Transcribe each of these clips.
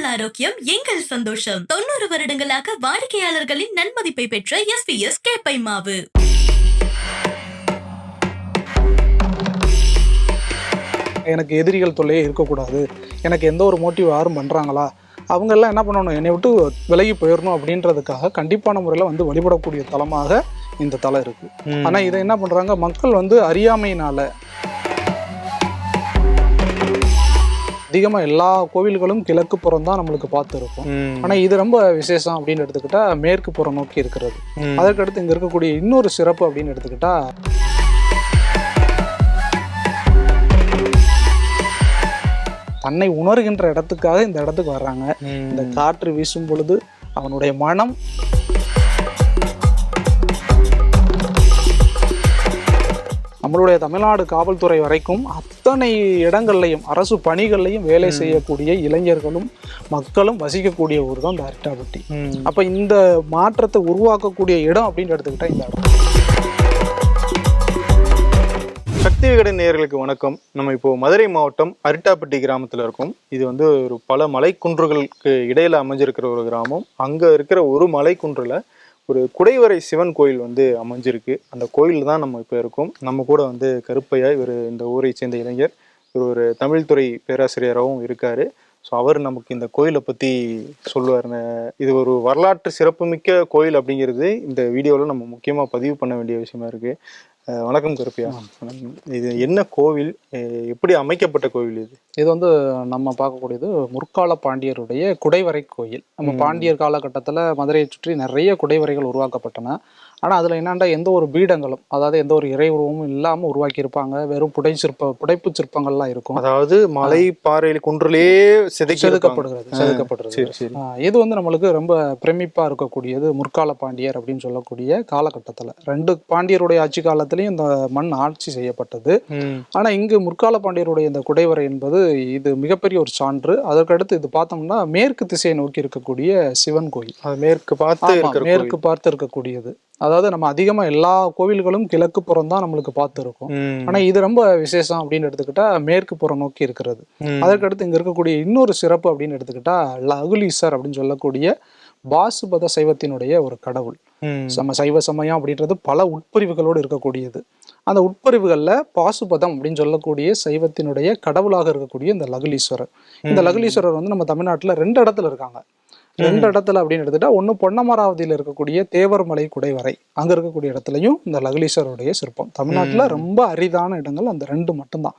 உங்கள் ஆரோக்கியம் எங்கள் சந்தோஷம். தொண்ணூறு வருடங்களாக வாடிக்கையாளர்களின் நன்மதிப்பை பெற்ற எஸ்பிஎஸ் கேப்பை மாவு. எனக்கு எதிரிகள் தொல்லையே இருக்கக்கூடாது. எனக்கு எந்த ஒரு மோட்டிவ் யாரும் பண்ணுறாங்களா அவங்கெல்லாம் என்ன பண்ணணும்? என்னை விட்டு விலகி போயிடணும் அப்படின்றதுக்காக கண்டிப்பான முறையில் வந்து வழிபடக்கூடிய தலமாக இந்த தலம் இருக்குது ஆனால் இதை என்ன பண்ணுறாங்க மக்கள் வந்து அறியாமையினால அதிகமாக எல்லா கோவில்களும் கிழக்கு புறம் தான் நம்மளுக்கு பார்த்து இருக்கும் ஆனால் இது ரொம்ப விசேஷம் அப்படின்னு எடுத்துக்கிட்டா மேற்கு புறம் நோக்கி இருக்கிறது. அதற்கடுத்து இங்கே இருக்கக்கூடிய இன்னொரு சிறப்பு அப்படின்னு எடுத்துக்கிட்டா தன்னை உணர்கின்ற இடத்துக்காக இந்த இடத்துக்கு வர்றாங்க. இந்த காற்று வீசும் பொழுது அவனுடைய மனம் நம்மளுடைய தமிழ்நாடு காவல்துறை வரைக்கும் அத்தனை இடங்கள்லையும் அரசு பணிகள்லையும் வேலை செய்யக்கூடிய இளைஞர்களும் மக்களும் வசிக்கக்கூடிய ஊர் தான் இந்த அரிட்டாபட்டி அப்ப இந்த மாற்றத்தை உருவாக்கக்கூடிய இடம் அப்படின்னு எடுத்துக்கிட்டா இந்த இடம். சக்தி விகடன் நேயர்களுக்கு வணக்கம். நம்ம இப்போ மதுரை மாவட்டம் அரிட்டாப்பட்டி கிராமத்துல இருக்கோம். இது வந்து ஒரு பல மலைக்குன்றுகளுக்கு இடையில அமைஞ்சிருக்கிற ஒரு கிராமம். அங்க இருக்கிற ஒரு மலைக்குன்றுல ஒரு குடைவரை சிவன் கோயில் வந்து அமைஞ்சிருக்கு. அந்த கோயில் தான் நம்ம இப்போ இருக்கோம். நம்ம கூட வந்து கருப்பையா இவர் இந்த ஊரை சேர்ந்த இளைஞர். இவர் ஒரு தமிழ்துறை பேராசிரியராகவும் இருக்காரு. ஸோ அவர் நமக்கு இந்த கோயிலை பற்றி சொல்லுவார் இது ஒரு வரலாற்று சிறப்புமிக்க கோயில் அப்படிங்கிறது இந்த வீடியோவில் நம்ம முக்கியமாக பதிவு பண்ண வேண்டிய விஷயமா இருக்கு. அஹ் வணக்கம் கருப்பையா. இது என்ன கோவில்? எப்படி அமைக்கப்பட்ட கோவில் இது? இது வந்து நம்ம பார்க்கக்கூடியது முற்கால பாண்டியருடைய குடைவரை கோயில். நம்ம பாண்டியர் காலகட்டத்தில் மதுரையை சுற்றி நிறைய குடைவரைகள் உருவாக்கப்பட்டன. ஆனால் அதில் என்னண்டா எந்த ஒரு பீடங்களும் அதாவது எந்த ஒரு இறை உருவமும் இல்லாமல் உருவாக்கியிருப்பாங்க. வெறும் புடை சிற்ப புடைப்பு சிற்பங்கள்லாம் இருக்கும். அதாவது மலை பாறையில் செதுக்கி செதுக்கப்படுகிறது ஆ, இது வந்து நம்மளுக்கு ரொம்ப பிரமிப்பா இருக்கக்கூடியது முற்கால பாண்டியர் அப்படின்னு சொல்லக்கூடிய காலகட்டத்தில். ரெண்டு பாண்டியருடைய ஆட்சி காலத்திலையும் இந்த மண் ஆட்சி செய்யப்பட்டது. ம். ஆனா இங்கு முற்கால பாண்டியருடைய இந்த குடைவரை என்பது இது மிகப்பெரிய ஒரு சான்று. அதற்கடுத்து இது பார்த்தோம்னா மேற்கு திசையை நோக்கி இருக்கக்கூடிய சிவன் கோயில். மேற்கு பார்த்து மேற்கு பார்த்து இருக்கக்கூடியது. அதாவது நம்ம அதிகமா எல்லா கோவில்களும் கிழக்கு புறம் தான் நம்மளுக்கு பார்த்து இருக்கும் கோயில். ம். ஆனா இது ரொம்ப விசேஷம் அப்படின்னு எடுத்துக்கிட்டா மேற்கு புறம் நோக்கி இருக்கிறது. அதற்கடுத்து இங்க இருக்கக்கூடிய இன்னொரு சிறப்பு அப்படின்னு எடுத்துக்கிட்டா லகுலீசர் அப்படின்னு சொல்லக்கூடிய பாசுபத சைவத்தினுடைய ஒரு கடவுள். நம்ம சைவ சமயம் அப்படின்றது பல உட்பிரிவுகளோடு இருக்கக்கூடியது அந்த உட்பிரிவுகளில் பாசுபதம் அப்படின்னு சொல்லக்கூடிய சைவத்தினுடைய கடவுளாக இருக்கக்கூடிய இந்த லகுலீஸ்வரர் இந்த லகுலீஸ்வரர் வந்து நம்ம தமிழ்நாட்டுல ரெண்டு இடத்துல இருக்காங்க ரெண்டு இடத்துல அப்படின்னு எடுத்துட்டா ஒன்று பொன்னமராவதியில் இருக்கக்கூடிய தேவர்மலை குடைவரை அங்க இருக்கக்கூடிய இடத்துலையும் இந்த லகுலீஸ்வரருடைய சிற்பம். தமிழ்நாட்டுல ரொம்ப அரிதான இடங்கள் அந்த ரெண்டு மட்டும்தான்.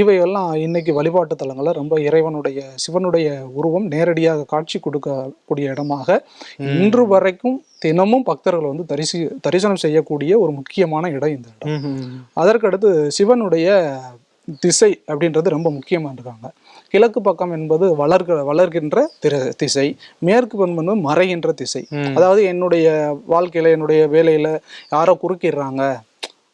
இவையெல்லாம் இன்னைக்கு வழிபாட்டு தலங்களில் ரொம்ப இறைவனுடைய சிவனுடைய உருவம் நேரடியாக காட்சி கொடுக்கக்கூடிய இடமாக இன்று வரைக்கும் தினமும் பக்தர்கள் வந்து தரிசி தரிசனம் செய்யக்கூடிய ஒரு முக்கியமான இடம் இந்த இடம். அதற்கடுத்து சிவனுடைய திசை அப்படின்றது ரொம்ப முக்கியமாக இருக்காங்க. கிழக்கு பக்கம் என்பது வளர்க வளர்கின்ற திரு திசை மேற்கு பக்கம் என்பது மறைகின்ற திசை. அதாவது என்னுடைய வாழ்க்கையில என்னுடைய வேலையில யாரோ குறுக்கிடுறாங்க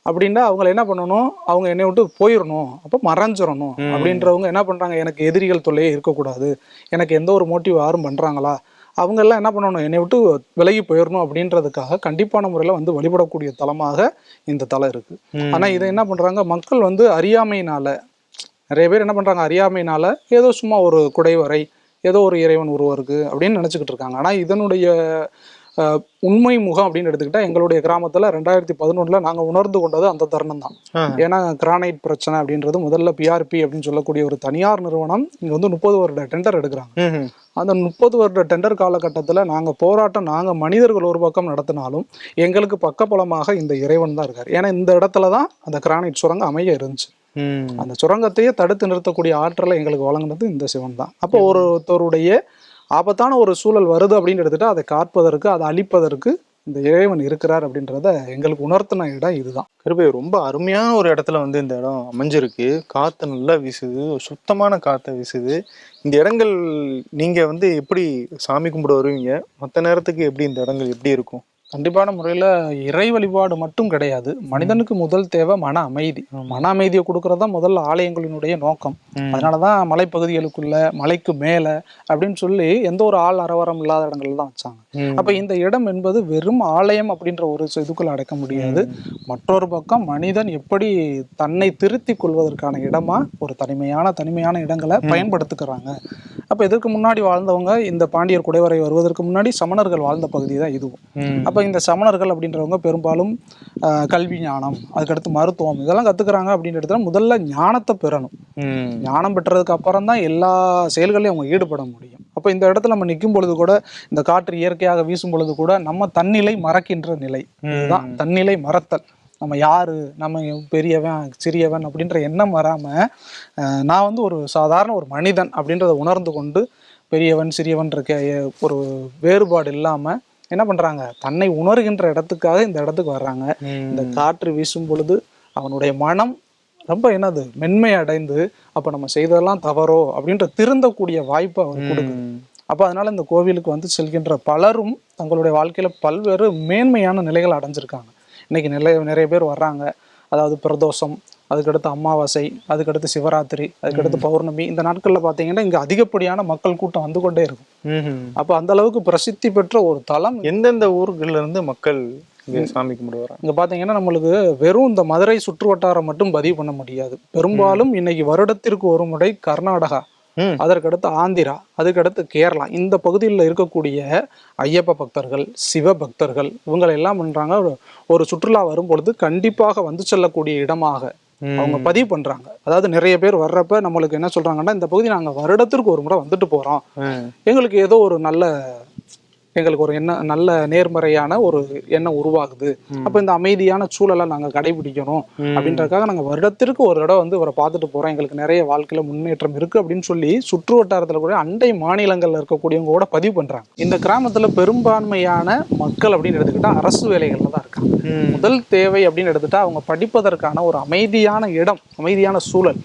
அப்படின்னா அவங்கள என்ன பண்ணணும்? அவங்க என்னை விட்டு போயிடணும் அப்போ மறைஞ்சிடணும் அப்படின்றவங்க என்ன பண்றாங்க? எனக்கு எதிரிகள் தொல்லையே இருக்கக்கூடாது. எனக்கு எந்த ஒரு மோட்டிவ் யாரும் பண்றாங்களா? அவங்க எல்லாம் என்ன பண்ணணும்? என்னை விட்டு விலகி போயிடணும் அப்படின்றதுக்காக கண்டிப்பான முறையில் வந்து வழிபடக்கூடிய தலமாக இந்த தலம் இருக்கு. ம். ஆனா இதை என்ன பண்றாங்க? மக்கள் வந்து அறியாமையினால நிறைய பேர் என்ன பண்றாங்க? அறியாமையினால ஏதோ சும்மா ஒரு குடைவரை ஏதோ ஒரு இறைவன் உருவம் இருக்கு அப்படின்னு நினைச்சுக்கிட்டு இருக்காங்க. ஆனா இதனுடைய உண்மை முகம் அப்படின்னு எடுத்துக்கிட்டா எங்களுடைய கிராமத்துல ரெண்டாயிரத்தி பதினொன்றுல நாங்க உணர்ந்து கொண்டது அந்த தருணம் தான். ஏன்னா கிரானைட் பிரச்சனை அப்படின்றது முதல்ல பிஆர்பி அப்படின்னு சொல்லக்கூடிய ஒரு தனியார் நிறுவனம் இங்க வந்து முப்பது வருட டெண்டர் எடுக்கிறாங்க. அந்த முப்பது வருட டெண்டர் காலகட்டத்தில் நாங்கள் போராட்டம் நாங்கள் மனிதர்கள் ஒரு பக்கம் நடத்தினாலும் எங்களுக்கு பக்கபலமாக இந்த இறைவன் தான் இருக்கார் ஏன்னா இந்த இடத்துல தான் அந்த கிரானைட் சுரங்கம் அமைய இருந்துச்சு. அந்த சுரங்கத்தையே தடுத்து நிறுத்தக்கூடிய ஆற்றலை எங்களுக்கு வழங்குனது இந்த சிவன் தான் அப்போ ஒருத்தருடைய ஆபத்தான ஒரு சூழல் வருது அப்படின்னு எடுத்துட்டா அதை காப்பதற்கு அதை அழிப்பதற்கு இந்த இறைவன் இருக்கிறார் அப்படின்றத எங்களுக்கு உணர்த்தின இடம் இதுதான். கருப்பை ரொம்ப அருமையான ஒரு இடத்துல வந்து இந்த இடம் அமைஞ்சிருக்கு. காற்று நல்லா வீசுது சுத்தமான காற்றை வீசுது. இந்த இடங்கள் நீங்கள் வந்து எப்படி சாமி கும்பிட வருவீங்க? மற்ற நேரத்துக்கு எப்படி இந்த இடங்கள் எப்படி இருக்கும்? கண்டிப்பான முறையில இறை வழிபாடு மட்டும் கிடையாது. மனிதனுக்கு முதல் தேவை மன அமைதி. மன அமைதியை கொடுக்கறது தான் முதல் ஆலயங்களினுடைய நோக்கம். அதனாலதான் மலைப்பகுதிகளுக்குள்ள மலைக்கு மேல அப்படின்னு சொல்லி எந்த ஒரு ஆள் அரவரம் இல்லாத இடங்கள்ல தான் வச்சாங்க. அப்ப இந்த இடம் என்பது வெறும் ஆலயம் அப்படின்ற ஒரு இதுக்குள்ள அடக்க முடியாது. மற்றொரு பக்கம் மனிதன் எப்படி தன்னை திருத்தி கொள்வதற்கான இடமா ஒரு தனிமையான தனிமையான இடங்களை பயன்படுத்துக்கிறாங்க அப்ப இதற்கு முன்னாடி வாழ்ந்தவங்க இந்த பாண்டியர் குடைவரை வருவதற்கு முன்னாடி சமணர்கள் வாழ்ந்த பகுதி தான் இதுவும். அப்ப இந்த சமணர்கள் அப்படின்றவங்க பெரும்பாலும் கல்வி ஞானம் அதுக்கடுத்து மருத்துவம் இதெல்லாம் கத்துக்கிறாங்க அப்படின்ற இடத்துல முதல்ல ஞானத்தை பெறணும். ஞானம் பெற்றதுக்கு அப்புறம் தான் எல்லா செயல்களையும் அவங்க ஈடுபட முடியும். அப்போ இந்த இடத்துல நம்ம நிற்கும் பொழுது கூட இந்த காற்று இயற்கையாக வீசும் பொழுது கூட நம்ம தன்னிலை மறக்கின்ற நிலை. இதுதான் தன்னிலை மறத்தல். நம்ம யாரு? நம்ம பெரியவன் சிறியவன் அப்படின்ற எண்ணம் வராம நான் வந்து ஒரு சாதாரண ஒரு மனிதன் அப்படின்றத உணர்ந்து கொண்டு பெரியவன் சிறியவன் இருக்க ஒரு வேறுபாடு இல்லாம என்ன பண்றாங்க? தன்னை உணர்கின்ற இடத்துக்காக இந்த இடத்துக்கு வர்றாங்க. இந்த காற்று வீசும் பொழுது அவனுடைய மனம் ரொம்ப என்னது? மென்மை அடைந்து அப்ப நம்ம செய்ததெல்லாம் தவறோ? அப்படின்ற திருந்தக்கூடிய வாய்ப்பை அவர் கொடுக்குது. அப்ப அதனால இந்த கோவிலுக்கு வந்து செல்கின்ற பலரும் தங்களுடைய வாழ்க்கையில பல்வேறு மேன்மையான நிலைகள் அடைஞ்சிருக்காங்க. இன்னைக்கு நிறைய நிறைய பேர் வர்றாங்க. அதாவது பிரதோஷம் அதுக்கடுத்து அமாவாசை அதுக்கடுத்து சிவராத்திரி அதுக்கடுத்து பௌர்ணமி இந்த நாட்கள்ல பாத்தீங்கன்னா இங்க அதிகப்படியான மக்கள் கூட்டம் வந்து கொண்டே இருக்கும். அப்ப அந்த அளவுக்கு பிரசித்தி பெற்ற ஒரு தலம் எந்தெந்த ஊர்கள்ல இருந்து மக்கள் சாமி கும்பிட வராங்க இங்க பாத்தீங்கன்னா நம்மளுக்கு வெறும் இந்த மதுரை சுற்று வட்டாரம் மட்டும் பதிவு பண்ண முடியாது. பெரும்பாலும் இன்னைக்கு வருடத்திற்கு ஒரு முறை கர்நாடகா. அதற்கடுத்து ஆந்திரா அதுக்கடுத்து கேரளா இந்த பகுதியில் இருக்கக்கூடிய ஐயப்ப பக்தர்கள் சிவ பக்தர்கள் இவங்களை எல்லாம் பண்றாங்க. ஒரு- ஒரு சுற்றுலா வரும் பொழுது கண்டிப்பாக வந்து செல்லக்கூடிய இடமாக அவங்க பதிவு பண்றாங்க. அதாவது நிறைய பேர் வர்றப்ப நம்மளுக்கு என்ன சொல்றாங்கன்னா இந்த பகுதி நாங்க வருடத்திற்கு ஒரு முறை வந்துட்டு போறோம். எங்களுக்கு ஏதோ ஒரு நல்ல எங்களுக்கு ஒரு என்ன நல்ல நேர்மறையான ஒரு எண்ணம் உருவாகுது. அப்ப இந்த அமைதியான சூழலை நாங்க கடைபிடிக்கணும். அப்படின்றதுக்காக நாங்க வருடத்திற்கு ஒரு தடவை வந்து இவரை பார்த்துட்டு போறோம். எங்களுக்கு நிறைய வாழ்க்கையில முன்னேற்றம் இருக்கு அப்படின்னு சொல்லி சுற்று வட்டாரத்துல கூட அண்டை மாநிலங்கள்ல இருக்கக்கூடியவங்க கூட பதிவு பண்றாங்க. இந்த கிராமத்துல பெரும்பான்மையான மக்கள் அப்படின்னு எடுத்துக்கிட்டா அரசு வேலைகள்ல தான் இருக்காங்க. முதல் தேவை அப்படின்னு எடுத்துட்டா அவங்க படிப்பதற்கான ஒரு அமைதியான இடம் அமைதியான சூழல்.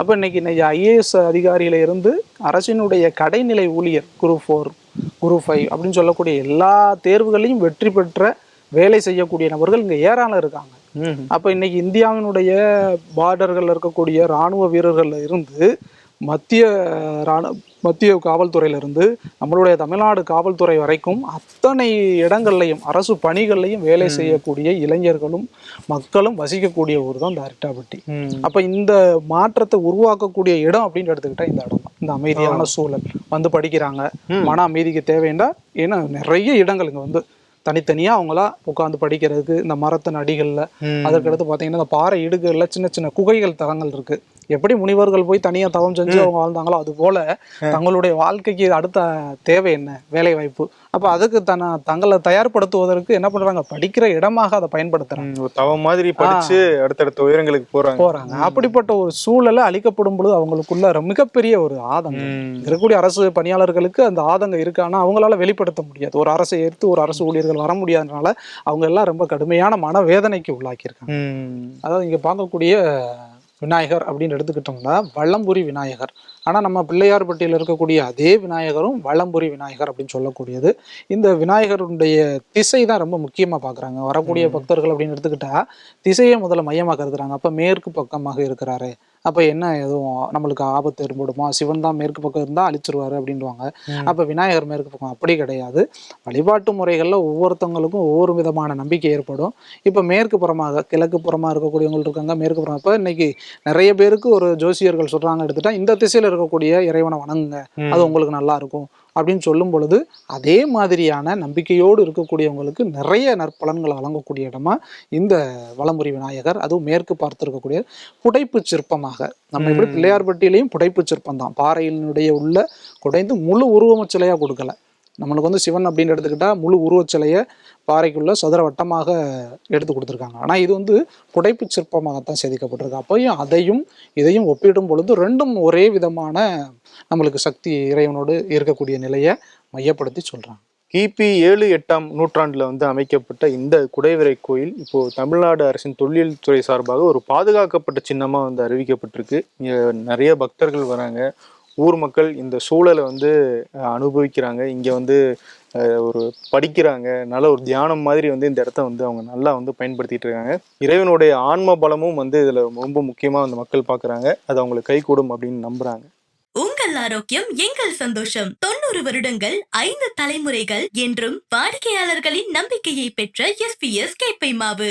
அப்போ இன்னைக்கு இன்னைக்கு ஐஏஎஸ் அதிகாரியில இருந்து அரசினுடைய கடைநிலை ஊழியர் குரு ஃபோர் குரு ஃபைவ் அப்படின்னு சொல்லக்கூடிய எல்லா தேர்வுகளையும் வெற்றி பெற்ற வேலை செய்யக்கூடிய நபர்கள் இங்க ஏராளம் இருக்காங்க. அப்ப இன்னைக்கு இந்தியாவினுடைய பார்டர்கள் இருக்கக்கூடிய ராணுவ வீரர்கள்ல இருந்து மத்திய ராணு மத்திய காவல்துறையில இருந்து நம்மளுடைய தமிழ்நாடு காவல்துறை வரைக்கும் அத்தனை இடங்கள்லையும் அரசு பணிகள்லையும் வேலை செய்யக்கூடிய இளைஞர்களும் மக்களும் வசிக்கக்கூடிய ஊர் தான் இந்த அரிட்டாப்பட்டி அப்ப இந்த மாற்றத்தை உருவாக்கக்கூடிய இடம் அப்படின்னு எடுத்துக்கிட்டா இந்த இடம் தான் இந்த அமைதியான சூழல். வந்து படிக்கிறாங்க. மன அமைதிக்கு தேவைன்னா ஏன்னா நிறைய இடங்கள் இங்க வந்து தனித்தனியா அவங்களா உட்காந்து படிக்கிறதுக்கு இந்த மரத்தின் அடிகள்ல அதற்கடுத்து பாத்தீங்கன்னா இந்த பாறை இடுக்குகள்ல சின்ன சின்ன குகைகள் தலங்கள் இருக்கு. எப்படி முனிவர்கள் போய் தனியா தவம் செஞ்சு அவங்க வாழ்ந்தாங்களோ அது போல தங்களுடைய வாழ்க்கைக்கு அடுத்த தேவை என்ன? வேலை வாய்ப்பு. அப்ப அதுக்கு தன தங்களை தயார்படுத்துவதற்கு என்ன பண்றாங்க? படிக்கிற இடமாக அதை பயன்படுத்துறாங்க. ஒரு தவம் மாதிரி படிச்சு அடுத்தடுத்த உயரங்களுக்கு போறாங்க. போறாங்க. அப்படிப்பட்ட ஒரு சூழலை அளிக்கப்படும் பொழுது அவங்களுக்குள்ள மிகப்பெரிய ஒரு ஆதங்கம். இருக்கக்கூடிய அரசு பணியாளர்களுக்கு அந்த ஆதங்கம் இருக்கு. அவங்களால வெளிப்படுத்த முடியாது. ஒரு அரசை எடுத்து ஒரு அரசு ஊழியர்கள் வர முடியாதனால அவங்க எல்லாம் ரொம்ப கடுமையான மனவேதனைக்கு உள்ளாக்கியிருக்காங்க. ம். அதாவது இங்க பார்க்கக்கூடிய விநாயகர் அப்படின்னு எடுத்துக்கிட்டோம்னா வல்லம்புரி விநாயகர். ஆனா நம்ம பிள்ளையார்பட்டியில் இருக்கக்கூடிய அதே விநாயகரும் வள்ளம்புரி விநாயகர் அப்படின்னு சொல்லக்கூடியது. இந்த விநாயகருடைய திசை தான் ரொம்ப முக்கியமா பார்க்கறாங்க வரக்கூடிய பக்தர்கள் அப்படின்னு எடுத்துக்கிட்டா திசையை முதல்ல மையமா கருதுறாங்க. அப்ப மேற்கு பக்கமாக இருக்கிறாரு. அப்ப என்ன எதுவும் நம்மளுக்கு ஆபத்து ஏற்படுமா? சிவன் தான் மேற்கு பக்கம் இருந்தா அழிச்சிருவாரு அப்படின்வாங்க அப்ப விநாயகர் மேற்கு பக்கம் அப்படி கிடையாது. வழிபாட்டு முறைகள்ல ஒவ்வொருத்தவங்களுக்கும் ஒவ்வொரு விதமான நம்பிக்கை ஏற்படும். இப்ப மேற்கு புறமாக கிழக்கு புறமா இருக்கக்கூடியவங்க இருக்காங்க. மேற்கு புறம் இப்ப இன்னைக்கு நிறைய பேருக்கு ஒரு ஜோசியர்கள் சொல்றாங்க எடுத்துட்டா இந்த திசையில இருக்கக்கூடிய இறைவனை வணங்குங்க. அது உங்களுக்கு நல்லா இருக்கும் அப்படின்னு சொல்லும் பொழுது அதே மாதிரியான நம்பிக்கையோடு இருக்கக்கூடியவங்களுக்கு நிறைய நற்பலன்களை வழங்கக்கூடிய இடமா இந்த வலமுறை விநாயகர் அதுவும் மேற்கு பார்த்து இருக்கக்கூடிய புடைப்பு சிற்பமாக. நம்ம எப்படி பிள்ளையார்பட்டியிலையும் புடைப்பு சிற்பம் தான். பாறையினுடைய உள்ள குடைந்து முழு உருவமச் சிலையா கொடுக்கல. நம்மளுக்கு வந்து சிவன் அப்படின்னு எடுத்துக்கிட்டால் முழு உருவச்சிலையை பாறைக்குள்ளே பாறைக்குள்ள சதுர வட்டமாக எடுத்து கொடுத்துருக்காங்க. ஆனால் இது வந்து புடைப்பு சிற்பமாகத்தான் செதுக்கப்பட்டிருக்கு. அப்போயும் அதையும் இதையும் ஒப்பிடும் பொழுது ரெண்டும் ஒரே விதமான நம்மளுக்கு சக்தி இறைவனோடு இருக்கக்கூடிய நிலையை மையப்படுத்தி சொல்கிறாங்க கிபி ஏழு எட்டாம் நூற்றாண்டில் வந்து அமைக்கப்பட்ட இந்த குடைவரை கோயில் இப்போது தமிழ்நாடு அரசின் தொழில் துறை சார்பாக ஒரு பாதுகாக்கப்பட்ட சின்னமாக வந்து அறிவிக்கப்பட்டிருக்கு. இங்கே நிறைய பக்தர்கள் வராங்க. ஊர் மக்கள் இந்த சூழலை வந்து அனுபவிக்கிறாங்க. இங்கே வந்து ஒரு படிக்கிறாங்க. நல்ல ஒரு தியானம் மாதிரி வந்து இந்த இடத்த வந்து அவங்க நல்லா வந்து பயன்படுத்திட்டு இருக்காங்க. இறைவனுடைய ஆன்ம பலமும் வந்து இதில் ரொம்ப முக்கியமாக அந்த மக்கள் பார்க்குறாங்க அது அவங்களுக்கு கைகூடும் அப்படின்னு நம்புகிறாங்க உங்கள் ஆரோக்கியம் எங்கள் சந்தோஷம். தொண்ணூறு வருடங்கள் ஐந்து தலைமுறைகள் என்றும் வாடிக்கையாளர்களின் நம்பிக்கையை பெற்ற எஸ் பி எஸ் கேப்பை மாவு.